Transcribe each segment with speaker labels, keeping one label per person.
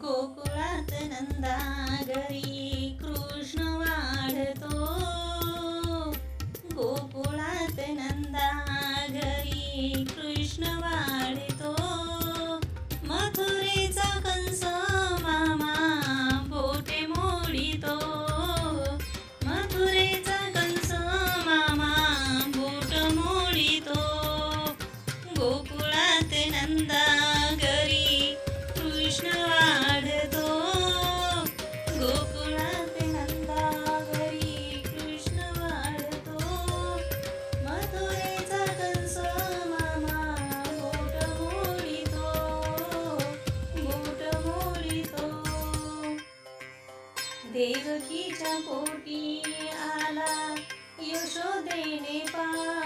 Speaker 1: गोकुळात नंदा घरी कृष्ण वाढतो. गोकुळात नंदा घरी कृष्ण वाढतो. मथुरेचा कंस मामा बोटे मोडितो. मथुरेचा कंस मामा बोट मोडितो. गोकुळात नंदा देवकी चपोटी आला यशोदे नेपाल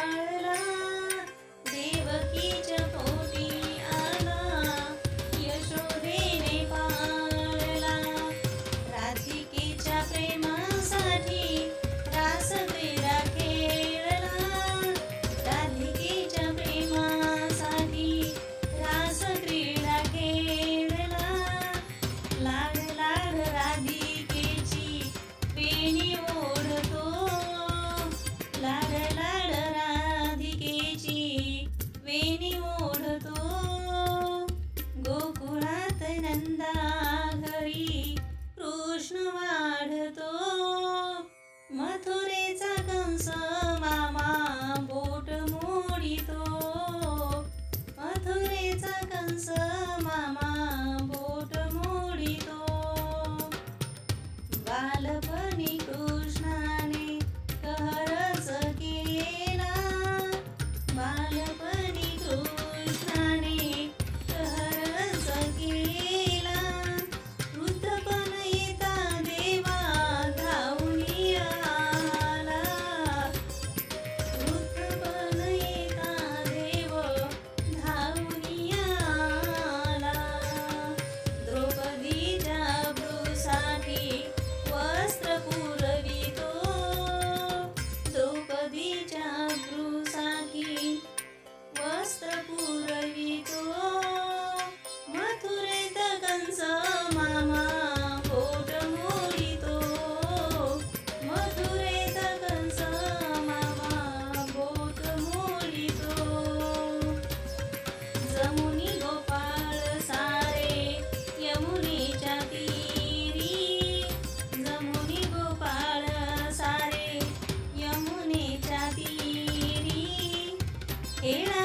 Speaker 1: Ele